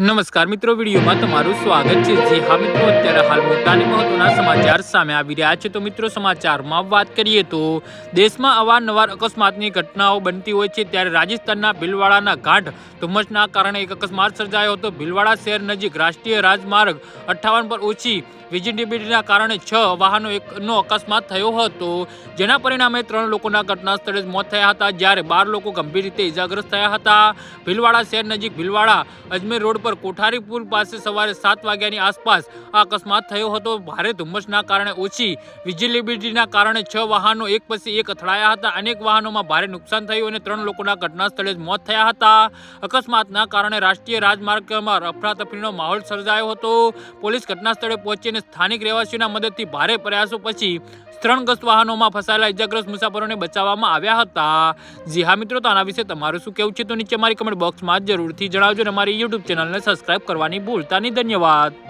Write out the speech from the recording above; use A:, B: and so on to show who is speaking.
A: નમસ્કાર મિત્રો, વિડીયોમાં તમારું સ્વાગત છે. જે હા મિત્રો, અત્યારે હાલ મોટા મહત્વના સમાચાર સામે આવી રહ્યા છે. તો મિત્રો, સમાચારમાં વાત કરીએ તો દેશમાં અવારનવાર અકસ્માતની ઘટનાઓ બનતી હોય છે. ત્યારે રાજસ્થાનના ભીલવાડાના ઘાટ ધુમ્મસના કારણે એક અકસ્માત સર્જાયો હતો. ભીલવાડા શહેર નજીક રાષ્ટ્રીય રાજમાર્ગ અઠ્ઠાવન પર ઓછી વિજિબિલિટીના કારણે છ વાહનો એકનો અકસ્માત થયો હતો. જેના પરિણામે ત્રણ લોકોના ઘટના સ્થળે જ મોત થયા હતા. જ્યારે બાર લોકો ગંભીર રીતે ઇજાગ્રસ્ત થયા હતા. ભીલવાડા શહેર નજીક ભીલવાડા અજમેર રોડ પર કોઠારી પુલ પાસે સવારે સાત વાગ્યાની આસપાસ આ અકસ્માત થયો હતો. ભારે ધુમ્મસના કારણે ઓછી વિજિલિબિલિટીના કારણે છ વાહનો એક પછી એક અથડાયા હતા. અનેક વાહનોમાં ભારે નુકસાન થયું અને ત્રણ લોકોના ઘટના સ્થળે જ મોત થયા હતા. અકસ્માતના કારણે રાષ્ટ્રીય રાજમાર્ગમાં અફરાતફરીનો માહોલ સર્જાયો હતો. પોલીસ ઘટના સ્થળે પહોંચીને સ્થાનિક રહેવાસીઓના મદદથી ભારે પ્રયાસો પછી ત્રણગ્રસ્ત વાહનોમાં ફસાયેલા ઇજાગ્રસ્ત મુસાફરોને બચાવવામાં આવ્યા હતા. જી હા મિત્રો, તો આના વિશે તમારું શું કેવું છે? તો નીચે મારી કમેન્ટ બોક્સમાં જરૂરથી જણાવજો અને અમારી યુટ્યુબ ચેનલને સબસ્ક્રાઇબ કરવાની ભૂલતા નહીં. ધન્યવાદ.